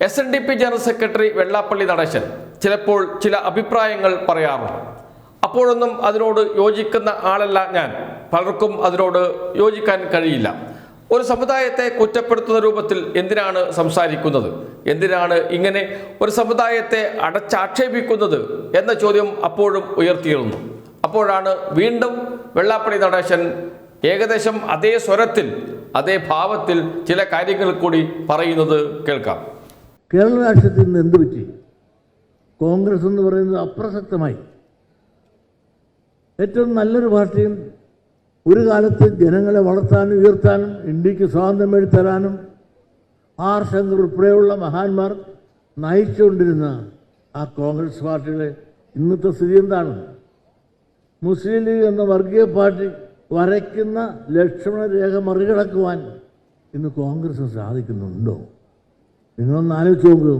S N D P general secretary Vellappally Natesan ചിലപ്പോൾ ചില അഭിപ്രായങ്ങൾ പറയാറുണ്ട്. അപ്പോഴൊന്നും അതിനോട് യോജിക്കുന്ന ആളല്ല ഞാൻ. പലർക്കും അതിനോട് യോജിക്കാൻ കഴിയില്ല. ഒരു സമുദായത്തെ കുറ്റപ്പെടുത്തുന്ന രൂപത്തിൽ എന്തിനാണ് സംസാരിക്കുന്നത്? എന്തിനാണ് ഇങ്ങനെ ഒരു സമുദായത്തെ അടച്ചാക്ഷേപിക്കുന്നത് എന്ന ചോദ്യം അപ്പോഴും ഉയർത്തിയിരുന്നു. അപ്പോഴാണ് വീണ്ടും വെള്ളാപ്പള്ളി നടേശൻ ഏകദേശം അതേ സ്വരത്തിൽ അതേ ഭാവത്തിൽ ചില കാര്യങ്ങൾ കൂടി പറയുന്നത് കേൾക്കാം. കേരള രാഷ്ട്രീയത്തിൽ നിന്ന് എന്ത് പറ്റി? കോൺഗ്രസ് എന്ന് പറയുന്നത് അപ്രസക്തമായി. ഏറ്റവും നല്ലൊരു പാർട്ടിയും ഒരു കാലത്ത് ജനങ്ങളെ വളർത്താനും ഉയർത്താനും ഇന്ത്യയ്ക്ക് സ്വാതന്ത്ര്യം എഴുത്തരാനും ആർ ശങ്കർ ഉൾപ്പെടെയുള്ള മഹാന്മാർ നയിച്ചുകൊണ്ടിരുന്ന ആ കോൺഗ്രസ് പാർട്ടിയുടെ ഇന്നത്തെ സ്ഥിതി എന്താണ്? മുസ്ലിം ലീഗ് എന്ന വർഗീയ പാർട്ടി വരയ്ക്കുന്ന ലക്ഷ്മണരേഖ മറികടക്കുവാൻ ഇന്ന് കോൺഗ്രസ് സാധിക്കുന്നുണ്ടോ? നിങ്ങളൊന്ന് ആലോചിച്ച് നോക്കൂ.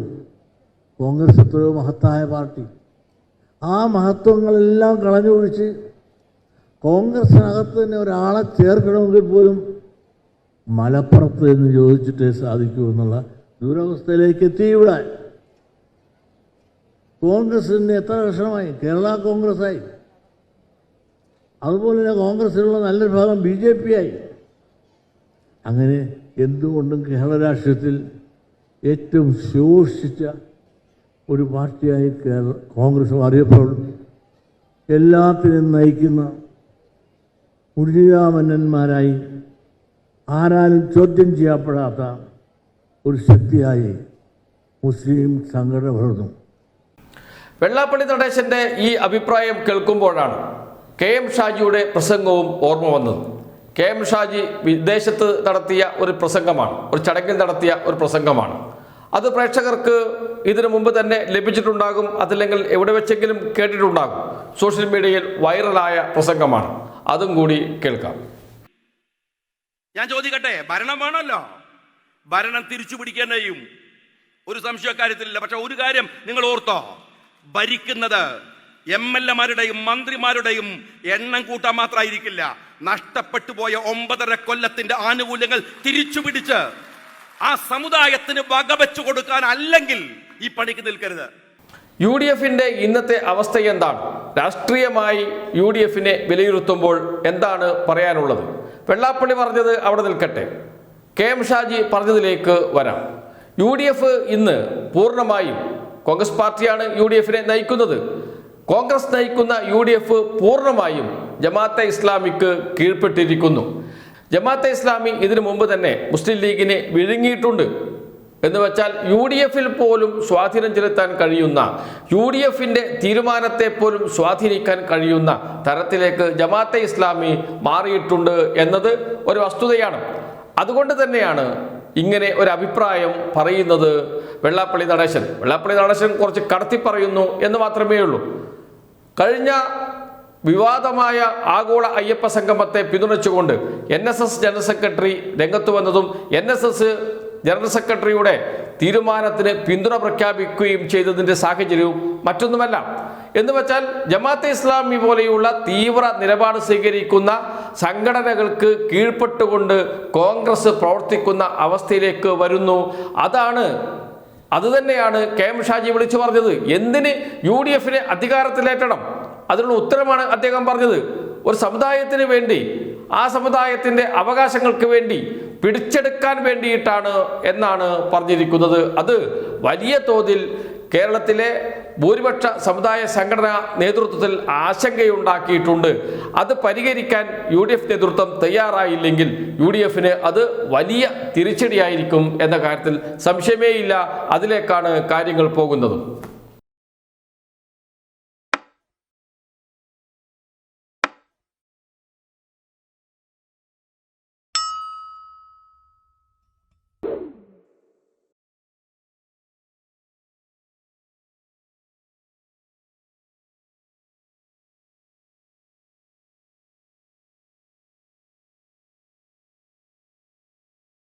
കോൺഗ്രസ് എത്രയോ മഹത്തായ പാർട്ടി. ആ മഹത്വങ്ങളെല്ലാം കളഞ്ഞൊഴിച്ച് കോൺഗ്രസിനകത്ത് തന്നെ ഒരാളെ ചേർക്കണമെങ്കിൽ പോലും മലപ്പുറത്ത് എന്ന് ചോദിച്ചിട്ടേ സാധിക്കൂ എന്നുള്ള ദുരവസ്ഥയിലേക്ക് എത്തി ഇവിടെ. കോൺഗ്രസിന് എത്ര കഷണമായി? കേരള കോൺഗ്രസ്സായി അതുപോലെ തന്നെ കോൺഗ്രസിലുള്ള നല്ലൊരു ഭാഗം ബി ജെ പി ആയി. അങ്ങനെ എന്തുകൊണ്ടും കേരള രാഷ്ട്രീയത്തിൽ ഏറ്റവും ശോഷിച്ച ഒരു പാർട്ടിയായി കേരള കോൺഗ്രസ് അറിയപ്പെടുന്നു. എല്ലാത്തിനും നയിക്കുന്ന മുഴുകാമന്നന്മാരായി ആരാലും ചോദ്യം ചെയ്യപ്പെടാത്ത ഒരു ശക്തിയായി മുസ്ലിം സംഘടന വളർന്നു. വെള്ളാപ്പള്ളി നടേശന്റെ ഈ അഭിപ്രായം കേൾക്കുമ്പോഴാണ് കെ എം ഷാജിയുടെ പ്രസംഗവും ഓർമ്മ വന്നത്. കെ എം ഷാജി വിദേശത്ത് നടത്തിയ ഒരു പ്രസംഗമാണ് ഒരു ചടങ്ങിൽ നടത്തിയ ഒരു പ്രസംഗമാണ്. അത് പ്രേക്ഷകർക്ക് ഇതിനു മുമ്പ് തന്നെ ലഭിച്ചിട്ടുണ്ടാകും അതല്ലെങ്കിൽ എവിടെ വെച്ചെങ്കിലും കേട്ടിട്ടുണ്ടാകും. സോഷ്യൽ മീഡിയയിൽ വൈറലായ പ്രസംഗമാണ്. അതും കൂടി കേൾക്കാം. ഞാൻ ചോദിക്കട്ടെ ഭരണം വേണമല്ലോ? ഭരണം തിരിച്ചു പിടിക്കാൻ കഴിയും ഒരു സംശയക്കാര്യത്തിലില്ല. പക്ഷെ ഒരു കാര്യം നിങ്ങൾ ഓർത്തോ ഭരിക്കുന്നത് എം എൽ എമാരുടെയും മന്ത്രിമാരുടെയും എണ്ണം കൂട്ടാൻ മാത്രമായിരിക്കില്ല. നഷ്ടപ്പെട്ടു പോയ ഒമ്പതര കൊല്ലത്തിന്റെ ആനുകൂല്യങ്ങൾ തിരിച്ചു പിടിച്ച് ആ സമുദായത്തിന് വകവെച്ചു കൊടുക്കാൻ അല്ലെങ്കിൽ ഈ പണിക്ക് നിൽക്കരുത്. യു ഡി എഫിന്റെ ഇന്നത്തെ അവസ്ഥ എന്താണ്? രാഷ്ട്രീയമായി യു ഡി എഫിനെ വിലയിരുത്തുമ്പോൾ എന്താണ് പറയാനുള്ളത്? വെള്ളാപ്പള്ളി പറഞ്ഞത് അവിടെ നിൽക്കട്ടെ. കെ എം ഷാജി പറഞ്ഞതിലേക്ക് വരാം. യു ഡി എഫ് ഇന്ന് പൂർണമായും കോൺഗ്രസ് പാർട്ടിയാണ് യു ഡി എഫിനെ നയിക്കുന്നത്. കോൺഗ്രസ് നയിക്കുന്ന യു ഡി എഫ് പൂർണമായും ജമാഅത്തെ ഇസ്ലാമിക്ക് കീഴ്പ്പെട്ടിരിക്കുന്നു. ജമാഅത്തെ ഇസ്ലാമി ഇതിനു മുമ്പ് തന്നെ മുസ്ലിം ലീഗിനെ വിഴുങ്ങിയിട്ടുണ്ട്. എന്ന് വെച്ചാൽ യു ഡി എഫിൽ പോലും സ്വാധീനം ചെലുത്താൻ കഴിയുന്ന യു ഡി എഫിന്റെ തീരുമാനത്തെ പോലും സ്വാധീനിക്കാൻ കഴിയുന്ന തരത്തിലേക്ക് ജമാഅത്തെ ഇസ്ലാമി മാറിയിട്ടുണ്ട് എന്നത് ഒരു വസ്തുതയാണ്. അതുകൊണ്ട് തന്നെയാണ് ഇങ്ങനെ ഒരു അഭിപ്രായം പറയുന്നത് വെള്ളാപ്പള്ളി നടേശൻ. വെള്ളാപ്പള്ളി നടേശൻ കുറച്ച് കടത്തി പറയുന്നു എന്ന് മാത്രമേ ഉള്ളൂ കഴിഞ്ഞ വിവാദമായ ആഗോള അയ്യപ്പ സംഗമത്തെ പിന്തുണച്ചുകൊണ്ട് N S S general secretary രംഗത്ത് വന്നതും എൻ എസ് എസ് ജനറൽ സെക്രട്ടറിയുടെ തീരുമാനത്തിന് പിന്തുണ പ്രഖ്യാപിക്കുകയും ചെയ്തതിന്റെ സാഹചര്യവും മറ്റൊന്നുമല്ല. എന്ന് വെച്ചാൽ ജമാഅത്തെ ഇസ്ലാമി പോലെയുള്ള തീവ്ര നിലപാട് സ്വീകരിക്കുന്ന സംഘടനകൾക്ക് കീഴ്പ്പെട്ടുകൊണ്ട് കോൺഗ്രസ് പ്രവർത്തിക്കുന്ന അവസ്ഥയിലേക്ക് വരുന്നു. അതാണ് അതുതന്നെയാണ് കെ എം ഷാജി വിളിച്ചു പറഞ്ഞത്. എന്തിന് യു ഡി എഫിനെ അധികാരത്തിലേറ്റണം? അതിനുള്ള ഉത്തരമാണ് അദ്ദേഹം പറഞ്ഞത്. ഒരു സമുദായത്തിന് വേണ്ടി ആ സമുദായത്തിന്റെ അവകാശങ്ങൾക്ക് വേണ്ടി പിടിച്ചെടുക്കാൻ വേണ്ടിയിട്ടാണ് എന്നാണ് പറഞ്ഞിരിക്കുന്നത്. അത് വലിയ തോതിൽ കേരളത്തിലെ ഭൂരിപക്ഷ സമുദായ സംഘടനാ നേതൃത്വത്തിൽ ആശങ്കയുണ്ടാക്കിയിട്ടുണ്ട്. അത് പരിഹരിക്കാൻ യു ഡി എഫ് നേതൃത്വം തയ്യാറായില്ലെങ്കിൽ യു ഡി എഫിന് അത് വലിയ തിരിച്ചടിയായിരിക്കും എന്ന കാര്യത്തിൽ സംശയമേയില്ല. അതിലേക്കാണ് കാര്യങ്ങൾ പോകുന്നത്.